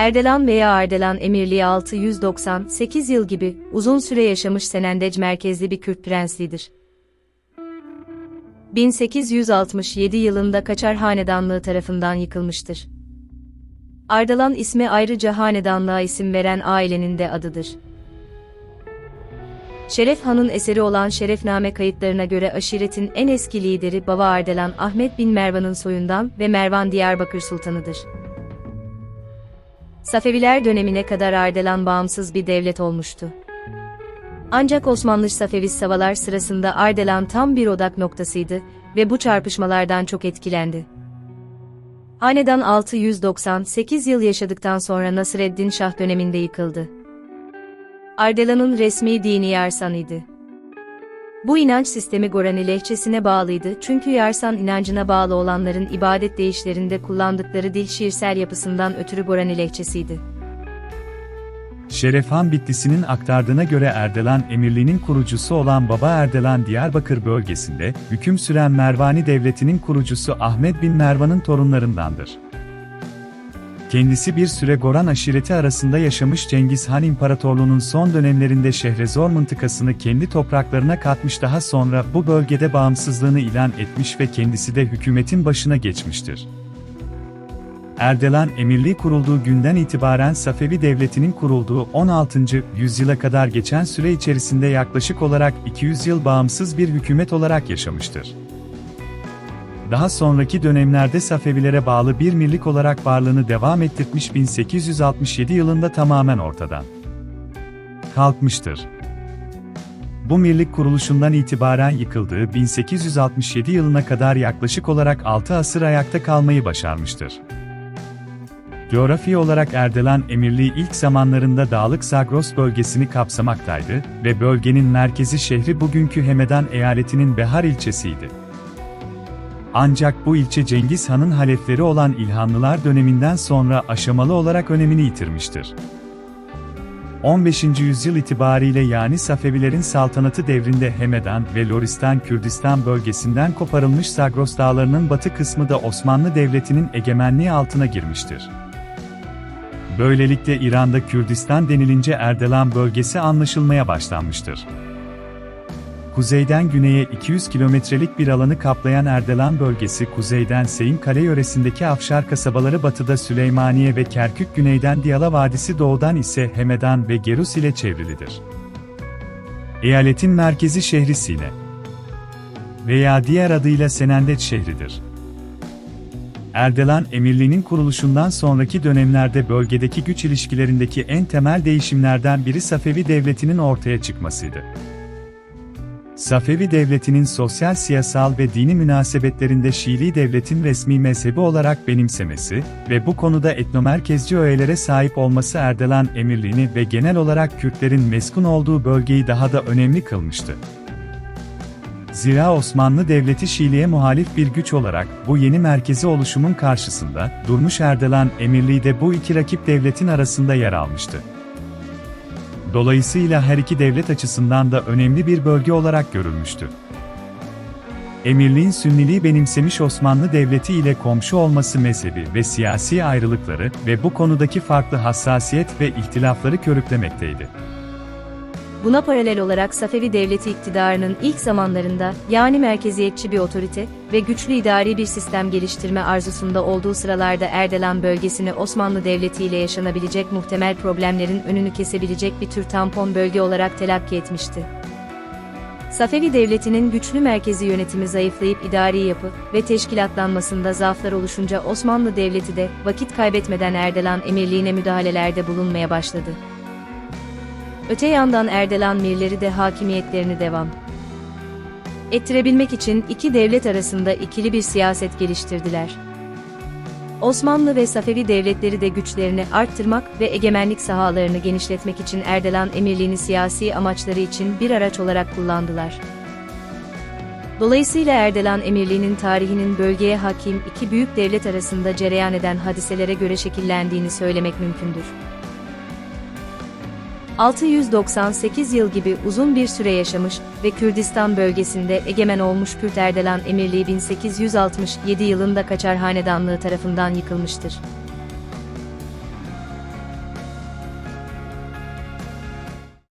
Erdelan veya Ardelan Emirliği 698 yıl gibi uzun süre yaşamış Senendeç merkezli bir Kürt prenslidir. 1867 yılında Kaçar Hanedanlığı tarafından yıkılmıştır. Ardalan ismi ayrıca hanedanlığa isim veren ailenin de adıdır. Şeref Han'ın eseri olan Şerefname kayıtlarına göre aşiretin en eski lideri Baba Ardalan Ahmet bin Mervan'ın soyundan ve Mervan Diyarbakır Sultanıdır. Safeviler dönemine kadar Ardalan bağımsız bir devlet olmuştu. Ancak Osmanlı Safevi savalar sırasında Ardalan tam bir odak noktasıydı ve bu çarpışmalardan çok etkilendi. Hanedan 698 yıl yaşadıktan sonra Nasreddin Şah döneminde yıkıldı. Ardalan'ın resmi dini Yarsan idi. Bu inanç sistemi Gorani lehçesine bağlıydı çünkü Yarsan inancına bağlı olanların ibadet deyişlerinde kullandıkları dil şiirsel yapısından ötürü Gorani lehçesiydi. Şerefhan Bitlisi'nin aktardığına göre Erdelan Emirliği'nin kurucusu olan Baba Erdelan Diyarbakır bölgesinde, hüküm süren Mervani Devleti'nin kurucusu Ahmet bin Mervan'ın torunlarındandır. Kendisi bir süre Goran aşireti arasında yaşamış Cengiz Han İmparatorluğu'nun son dönemlerinde Şehrezor mıntıkasını kendi topraklarına katmış daha sonra bu bölgede bağımsızlığını ilan etmiş ve kendisi de hükümetin başına geçmiştir. Erdelan Emirliği kurulduğu günden itibaren Safevi Devleti'nin kurulduğu 16. yüzyıla kadar geçen süre içerisinde yaklaşık olarak 200 yıl bağımsız bir hükümet olarak yaşamıştır. Daha sonraki dönemlerde Safevilere bağlı bir mirlik olarak varlığını devam ettirmiş 1867 yılında tamamen ortadan kalkmıştır. Bu mirlik kuruluşundan itibaren yıkıldığı 1867 yılına kadar yaklaşık olarak 6 asır ayakta kalmayı başarmıştır. Coğrafi olarak Erdelan Emirliği ilk zamanlarında Dağlık Zagros bölgesini kapsamaktaydı ve bölgenin merkezi şehri bugünkü Hemedan eyaletinin Behar ilçesiydi. Ancak bu ilçe Cengiz Han'ın halefleri olan İlhanlılar döneminden sonra aşamalı olarak önemini yitirmiştir. 15. yüzyıl itibariyle yani Safevilerin saltanatı devrinde Hemedan ve Loristan Kürdistan bölgesinden koparılmış Zagros dağlarının batı kısmı da Osmanlı Devleti'nin egemenliği altına girmiştir. Böylelikle İran'da Kürdistan denilince Erdelan bölgesi anlaşılmaya başlanmıştır. Kuzeyden güneye 200 kilometrelik bir alanı kaplayan Erdelan bölgesi kuzeyden Seyim Kale yöresindeki Afşar kasabaları batıda Süleymaniye ve Kerkük güneyden Diyala Vadisi doğudan ise Hemedan ve Gerus ile çevrilidir. Eyaletin merkezi şehri Sine veya diğer adıyla Senendet şehridir. Erdelan Emirliği'nin kuruluşundan sonraki dönemlerde bölgedeki güç ilişkilerindeki en temel değişimlerden biri Safevi Devleti'nin ortaya çıkmasıydı. Safevi Devleti'nin sosyal, siyasal ve dini münasebetlerinde Şiili devletin resmi mezhebi olarak benimsemesi ve bu konuda etnomerkezci öğelere sahip olması Erdelan Emirliğini ve genel olarak Kürtlerin meskun olduğu bölgeyi daha da önemli kılmıştı. Zira Osmanlı Devleti Şiiliğe muhalif bir güç olarak bu yeni merkezi oluşumun karşısında durmuş Erdelan Emirliği de bu iki rakip devletin arasında yer almıştı. Dolayısıyla her iki devlet açısından da önemli bir bölge olarak görülmüştü. Emirliğin Sünniliği benimsemiş Osmanlı Devleti ile komşu olması mezhebi ve siyasi ayrılıkları ve bu konudaki farklı hassasiyet ve ihtilafları körüklemekteydi. Buna paralel olarak Safevi Devleti iktidarının ilk zamanlarında, yani merkeziyetçi bir otorite ve güçlü idari bir sistem geliştirme arzusunda olduğu sıralarda Erdelan bölgesini Osmanlı Devleti ile yaşanabilecek muhtemel problemlerin önünü kesebilecek bir tür tampon bölge olarak telakki etmişti. Safevi Devleti'nin güçlü merkezi yönetimi zayıflayıp idari yapı ve teşkilatlanmasında zaaflar oluşunca Osmanlı Devleti de vakit kaybetmeden Erdelan Emirliğine müdahalelerde bulunmaya başladı. Öte yandan Erdelan mirleri de hakimiyetlerini devam ettirebilmek için iki devlet arasında ikili bir siyaset geliştirdiler. Osmanlı ve Safevi devletleri de güçlerini arttırmak ve egemenlik sahalarını genişletmek için Erdelan emirliğini siyasi amaçları için bir araç olarak kullandılar. Dolayısıyla Erdelan emirliğinin tarihinin bölgeye hakim iki büyük devlet arasında cereyan eden hadiselere göre şekillendiğini söylemek mümkündür. 698 yıl gibi uzun bir süre yaşamış ve Kürdistan bölgesinde egemen olmuş Kürt Erdelan Emirliği 1867 yılında Kaçar Hanedanlığı tarafından yıkılmıştır.